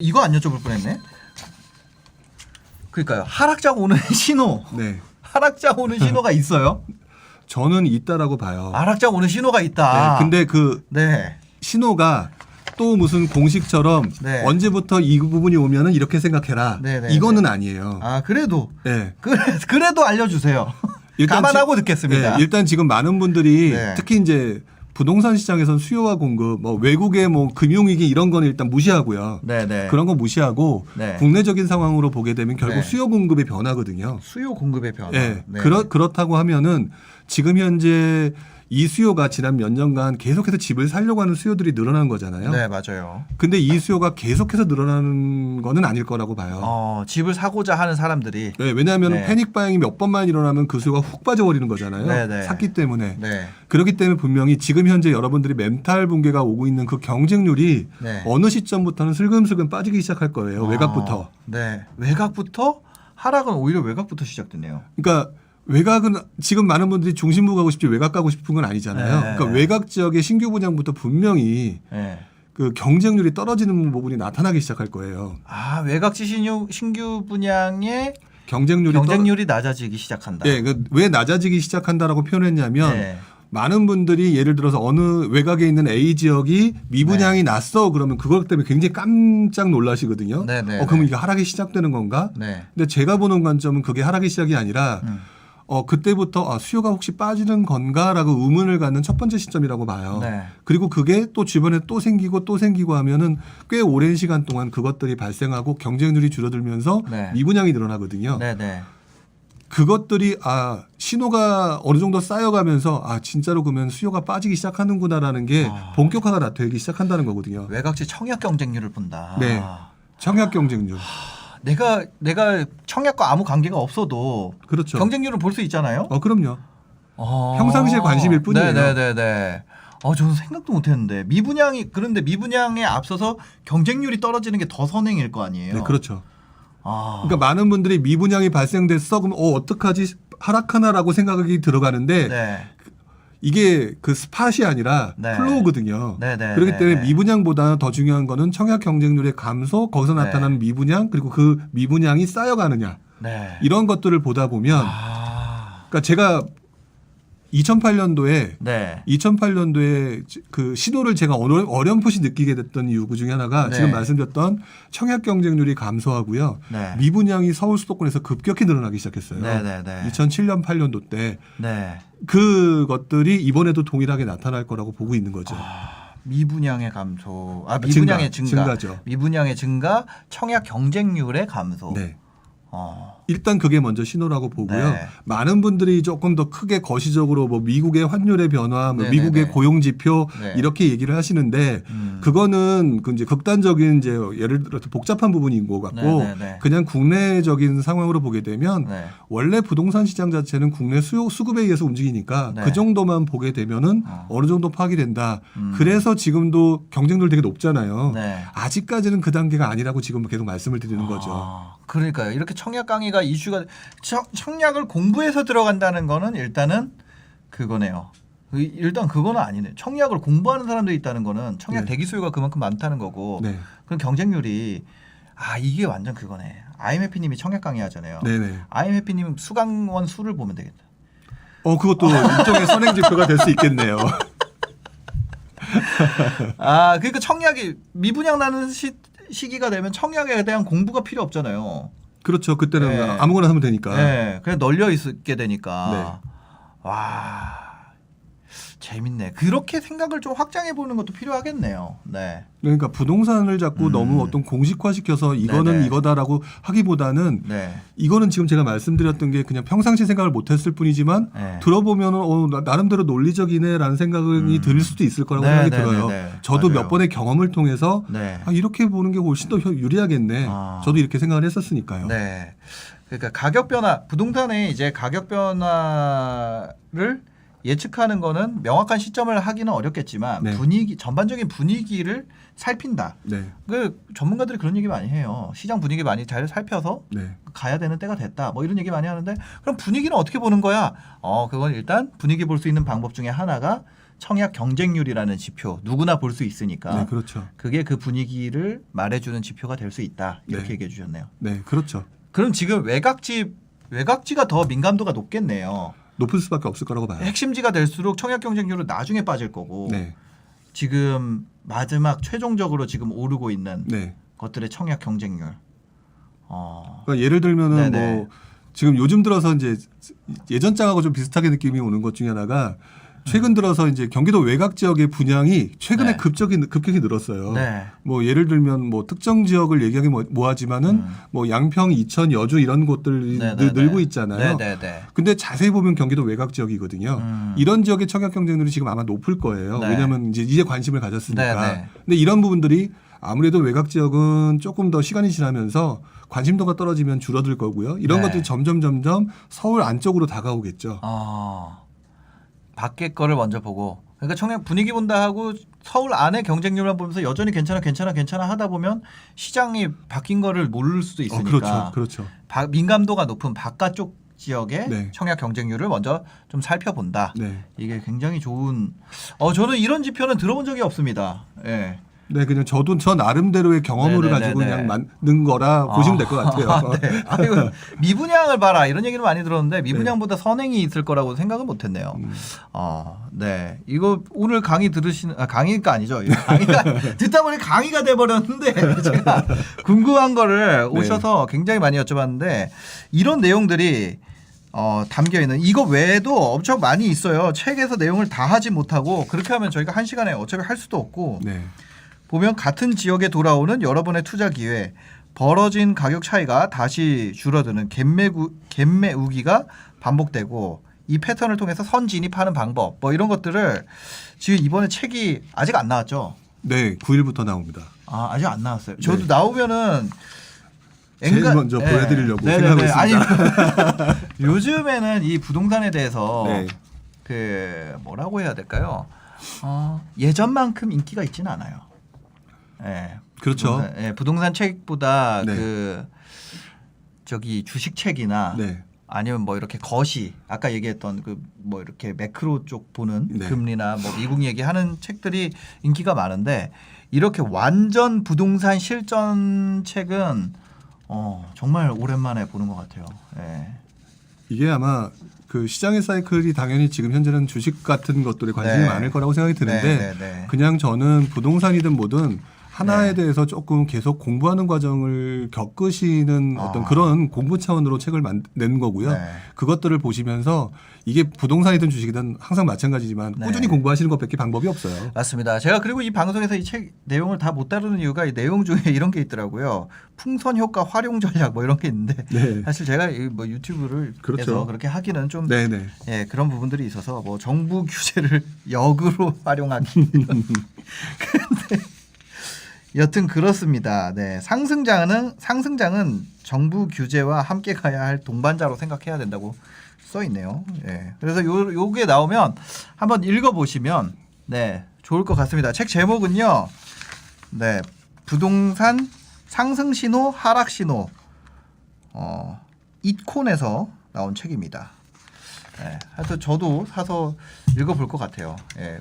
이거 안 여쭤볼 뻔했네. 그러니까요. 하락장 오는 신호, 네. 하락장 오는 신호가 있어요. 저는 있다라고 봐요. 하락장 오는 신호가 네, 있다. 근데 그 네, 신호가 또 무슨 공식처럼 네. 언제부터 이 부분이 오면은 이렇게 생각해라. 네, 네, 이거는 네. 아니에요. 아 그래도 네. 그래, 그래도 알려주세요. 일단 감안하고 지- 듣겠습니다. 네, 일단 지금 많은 분들이 네. 특히 이제 부동산 시장에서는 수요와 공급, 뭐 외국의 뭐 금융위기 이런 거는 일단 무시하고요. 네, 네. 그런 거 무시하고 네. 국내적인 상황으로 보게 되면 결국 네. 수요 공급의 변화거든요. 수요 공급의 변화. 예. 네. 그렇 그렇다고 하면은 지금 현재 이 수요가 지난 몇 년간 계속해서 집을 살려고 하는 수요들이 늘어난 거잖아요. 네, 맞아요. 근데 이 수요가 계속해서 늘어나는 거는 아닐 거라고 봐요. 어, 집을 사고자 하는 사람들이 네, 왜냐하면 네. 패닉 바잉이 몇 번만 일어나면 그 수요가 훅 빠져버리는 거잖아요. 네, 네. 샀기 때문에. 네, 그렇기 때문에 분명히 지금 현재 여러분들이 멘탈 붕괴가 오고 있는 그 경쟁률이 네. 어느 시점부터는 슬금슬금 빠지기 시작할 거예요. 외곽부터. 아, 네, 외곽부터 하락은 오히려 외곽부터 시작됐네요. 그러니까 외곽은 지금 많은 분들이 중심부 가고 싶지 외곽 가고 싶은 건 아니잖아요. 네. 그러니까 외곽 지역의 신규 분양부터 분명히 네. 그 경쟁률이 떨어지는 부분이 나타나기 시작할 거예요. 아 외곽지 신유, 신규 분양의 경쟁률이 경쟁률이 낮아지기 시작한다. 네, 그왜 낮아지기 시작한다라고 표현했냐면 네. 많은 분들이 예를 들어서 어느 외곽에 있는 A 지역이 미분양이 났어 그러면 그것 때문에 굉장히 깜짝 놀라시거든요. 네, 네, 어 그럼 네. 이게 하락이 시작되는 건가? 네. 근데 제가 보는 관점은 그게 하락이 시작이 아니라 음. 어 그때부터 아, 수요가 혹시 빠지는 건가라고 의문을 갖는 첫 번째 시점이라고 봐요. 네. 그리고 그게 또 주변에 또 생기고 또 생기고 하면은 꽤 오랜 시간 동안 그것들이 발생하고 경쟁률이 줄어들면서 네. 미분양이 늘어나거든요. 네, 네. 그것들이 아 신호가 어느 정도 쌓여가면서 아 진짜로 그러면 수요가 빠지기 시작하는구나라는 게 아. 본격화가 나타나기 시작한다는 거거든요. 외곽지 청약 경쟁률을 본다. 네. 청약 경쟁률 내가 내가 청약과 아무 관계가 없어도 그렇죠. 경쟁률을 볼 수 있잖아요. 어 그럼요. 어. 평상시에 관심일 뿐이에요. 네, 네, 네, 네. 어, 저는 생각도 못했는데 미분양이 그런데 미분양에 앞서서 경쟁률이 떨어지는 게 더 선행일 거 아니에요. 네 그렇죠. 아, 그러니까 많은 분들이 미분양이 발생됐어 그럼 어 어떡하지 하락하나라고 생각이 들어가는데 네, 이게 그 스팟이 아니라 네. 플로우거든요. 네, 네. 그렇기 네, 때문에 네. 미분양보다 더 중요한 거는 청약 경쟁률의 감소, 거기서 네. 나타나는 미분양, 그리고 그 미분양이 쌓여가느냐 네. 이런 것들을 보다 보면, 아, 그러니까 제가 2008년도에 네. 2008년도에 그 시도를 제가 어렴풋이 느끼게 됐던 이유 그 중에 하나가 네. 지금 말씀드렸던 청약 경쟁률이 감소하고요. 네. 미분양이 서울 수도권에서 급격히 늘어나기 시작했어요. 네, 네, 네. 2007년 8년도 때 네. 그것들이 이번에도 동일하게 나타날 거라고 보고 있는 거죠. 아, 미분양의 감소. 아, 증가, 미분양의 증가. 증가죠. 미분양의 증가, 청약 경쟁률의 감소. 네. 어. 일단 그게 먼저 신호라고 보고요. 네. 많은 분들이 조금 더 크게 거시적으로 뭐 미국의 환율의 변화, 뭐 네, 미국의 네, 네. 고용 지표 네. 이렇게 얘기를 하시는데 음. 그거는 그 이제 극단적인 이제 예를 들어서 복잡한 부분인 것 같고 네, 네, 네. 그냥 국내적인 상황으로 보게 되면 네. 원래 부동산 시장 자체는 국내 수요 수급에 의해서 움직이니까 네. 그 정도만 보게 되면은 어. 어. 느 정도 파악이 된다. 음. 그래서 지금도 경쟁률 되게 높잖아요. 네. 아직까지는 그 단계가 아니라고 지금 계속 말씀을 드리는 거죠. 아, 그러니까요. 이렇게 청약 강의가 이슈가 청, 청약을 공부해서 들어간다는 거는 일단은 그거네요. 그- 일단 그거는 아니네. 청약을 공부하는 사람들이 있다는 거는 청약 네. 대기 수요가 그만큼 많다는 거고. 네. 그럼 경쟁률이 아 이게 완전 그거네. 아임해피님이 청약 강의 하잖아요. 네네. 아임해피님 수강원 수를 보면 되겠다. 어 그것도 일종의 선행 지표가 될 수 있겠네요. 아 그러니까 청약이 미분양 나는 시, 시기가 되면 청약에 대한 공부가 필요 없잖아요. 그렇죠. 그때는 네. 아무거나 하면 되니까. 네, 그냥 널려 있게 되니까. 네. 와 재밌네. 그렇게 생각을 좀 확장해 보는 것도 필요하겠네요. 네. 그러니까 부동산을 자꾸 음. 너무 어떤 공식화시켜서 이거는 네네. 이거다라고 하기보다는 네. 이거는 지금 제가 말씀드렸던 게 그냥 평상시 생각을 못했을 뿐이지만 네. 들어보면은 어, 나- 나름대로 논리적이네라는 생각이 음. 들 수도 있을 거라고 네, 생각이 네, 들어요. 네, 네. 저도 맞아요. 몇 번의 경험을 통해서 네. 아, 이렇게 보는 게 훨씬 더 유리하겠네. 아. 저도 이렇게 생각을 했었으니까요. 네. 그러니까 가격 변화, 부동산의 이제 가격 변화를 예측하는 거는 명확한 시점을 하기는 어렵겠지만 네. 분위기 전반적인 분위기를 살핀다. 네, 그 전문가들이 그런 얘기 많이 해요. 시장 분위기 많이 잘 살펴서 네, 가야 되는 때가 됐다. 뭐 이런 얘기 많이 하는데 그럼 분위기는 어떻게 보는 거야? 어, 그건 일단 분위기 볼 수 있는 방법 중에 하나가 청약 경쟁률이라는 지표 누구나 볼 수 있으니까 네, 그렇죠. 그게 그 분위기를 말해주는 지표가 될 수 있다 이렇게 네. 얘기해 주셨네요. 네, 그렇죠. 그럼 지금 외곽지 외곽지가 더 민감도가 높겠네요. 높을 수밖에 없을 거라고 봐요. 핵심지가 될수록 청약 경쟁률은 나중에 빠질 거고 네, 지금 마지막 최종적으로 지금 오르고 있는 네. 것들의 청약 경쟁률. 어. 그러니까 예를 들면은 네네. 뭐 지금 요즘 들어서 이제 예전 장하고 좀 비슷하게 느낌이 오는 것 중에 하나가 최근 들어서 이제 경기도 외곽 지역의 분양이 최근에 네. 급격히 급격히 늘었어요. 네. 뭐 예를 들면 뭐 특정 지역을 얘기하기 뭐- 뭐하지만은 음. 뭐 양평, 이천, 여주 이런 곳들이 네, 늘- 네, 늘고 네. 있잖아요. 네, 네, 네. 근데 자세히 보면 경기도 외곽 지역이거든요. 음. 이런 지역의 청약 경쟁률이 지금 아마 높을 거예요. 네. 왜냐하면 이제 이제 관심을 가졌으니까. 네, 네. 근데 이런 부분들이 아무래도 외곽 지역은 조금 더 시간이 지나면서 관심도가 떨어지면 줄어들 거고요. 이런 네. 것들이 점점 점점 서울 안쪽으로 다가오겠죠. 어. 밖에 거를 먼저 보고 그러니까 청약 분위기 본다 하고 서울 안에 경쟁률만 보면서 여전히 괜찮아 괜찮아 괜찮아 하다 보면 시장이 바뀐 거를 모를 수도 어, 있으니까 그렇죠, 그렇죠. 바- 민감도가 높은 바깥쪽 지역의 네. 청약 경쟁률을 먼저 좀 살펴본다. 네, 이게 굉장히 좋은. 어 저는 이런 지표는 들어본 적이 없습니다. 예. 네, 그냥 저도 저 나름대로의 경험으로 네, 네, 가지고 네, 그냥 네. 만든 거라 보시면 될 것 같아요. 아, 네. 아유, 미분양을 봐라 이런 얘기는 많이 들었는데 미분양보다 선행이 있을 거라고 생각은 못했네요. 음. 어, 네. 이거 오늘 강의 들으시는 아, 강의가 아니죠. 강의가 듣다 보니 강의가 돼 버렸는데 제가 궁금한 거를 네. 오셔서 굉장히 많이 여쭤봤는데 이런 내용들이 어, 담겨 있는 이거 외에도 엄청 많이 있어요. 책에서 내용을 다 하지 못하고 그렇게 하면 저희가 한 시간에 어차피 할 수도 없고 네, 보면 같은 지역에 돌아오는 여러분의 투자 기회, 벌어진 가격 차이가 다시 줄어드는 갭매구, 갭매 우기가 반복되고 이 패턴을 통해서 선 진입하는 방법 뭐 이런 것들을 지금 이번에 책이 아직 안 나왔죠. 네, 9일부터 나옵니다. 아 아직 안 나왔어요. 저도 네. 나오면은 제일 먼저 보여드리려고 네네네. 생각하고 아니 요즘에는 이 부동산에 대해서 네. 그 뭐라고 해야 될까요? 어, 예전만큼 인기가 있지는 않아요. 예. 그렇죠. 부동산, 예, 부동산 책보다 네. 그 저기 주식 책이나 네, 아니면 뭐 이렇게 거시 아까 얘기했던 그 뭐 이렇게 매크로 쪽 보는 네. 금리나 뭐 미국 얘기하는 책들이 인기가 많은데 이렇게 완전 부동산 실전 책은 어 정말 오랜만에 보는 것 같아요. 예. 이게 아마 그 시장의 사이클이 당연히 지금 현재는 주식 같은 것들에 관심이 네. 많을 거라고 생각이 드는데 네, 네, 네. 그냥 저는 부동산이든 뭐든 하나에 네. 대해서 조금 계속 공부하는 과정을 겪으시는 아. 어떤 그런 공부 차원으로 책을 만- 낸 거고요. 네. 그것들을 보시면서 이게 부동산이든 주식이든 항상 마찬가지지만 네. 꾸준히 공부하시는 것밖에 방법이 없어요. 맞습니다. 제가 그리고 이 방송에서 이 책 내용을 다 못 다루는 이유가 이 내용 중에 이런 게 있더라고요. 풍선 효과 활용 전략 뭐 이런 게 있는데 네. 사실 제가 이뭐 유튜브를 그렇죠. 해서 그렇게 하기는 좀 네, 네. 예, 그런 부분들이 있어서 뭐 정부 규제를 역으로 활용하기. 근데 여튼 그렇습니다. 네. 상승장은 상승장은 정부 규제와 함께 가야 할 동반자로 생각해야 된다고 써 있네요. 예. 그래서 요 요게 나오면 한번 읽어 보시면 네, 좋을 것 같습니다. 책 제목은요. 네. 부동산 상승 신호, 하락 신호. 어, 이콘에서 나온 책입니다. 예, 하여튼 저도 사서 읽어 볼 것 같아요. 예,